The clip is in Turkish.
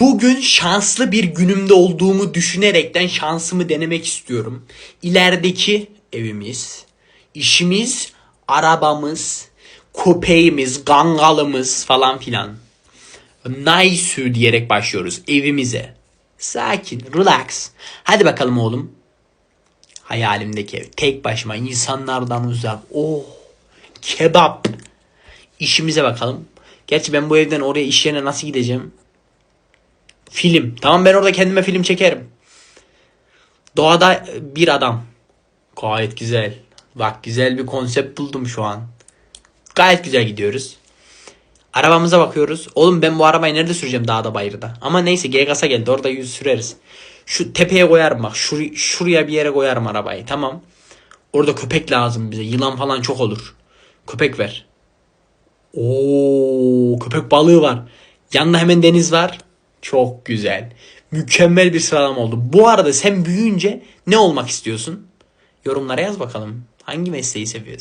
Bugün şanslı bir günümde olduğumu düşünerekten şansımı denemek istiyorum. İlerideki evimiz, işimiz, arabamız, köpeğimiz, gangalımız falan filan. Nice diyerek başlıyoruz evimize. Sakin, relax. Hadi bakalım oğlum. Hayalimdeki ev. Tek başıma insanlardan uzak. Oh. Kebap. İşimize bakalım. Gerçi ben bu evden oraya iş yerine nasıl gideceğim? Film. Tamam ben orada kendime film çekerim. Doğada bir adam. Gayet güzel. Bak güzel bir konsept buldum şu an. Gayet güzel gidiyoruz. Arabamıza bakıyoruz. Oğlum ben bu arabayı nerede süreceğim dağda bayırda? Ama neyse G-Gas'a geldi orada yüz süreriz. Şu tepeye koyarım bak. Şur şuraya bir yere koyarım arabayı tamam. Orada köpek lazım bize. Yılan falan çok olur. Köpek ver. Oo, köpek balığı var. Yanında hemen deniz var. Çok güzel. Mükemmel bir sıralama oldu. Bu arada sen büyüyünce ne olmak istiyorsun? Yorumlara yaz bakalım. Hangi mesleği seviyorsun?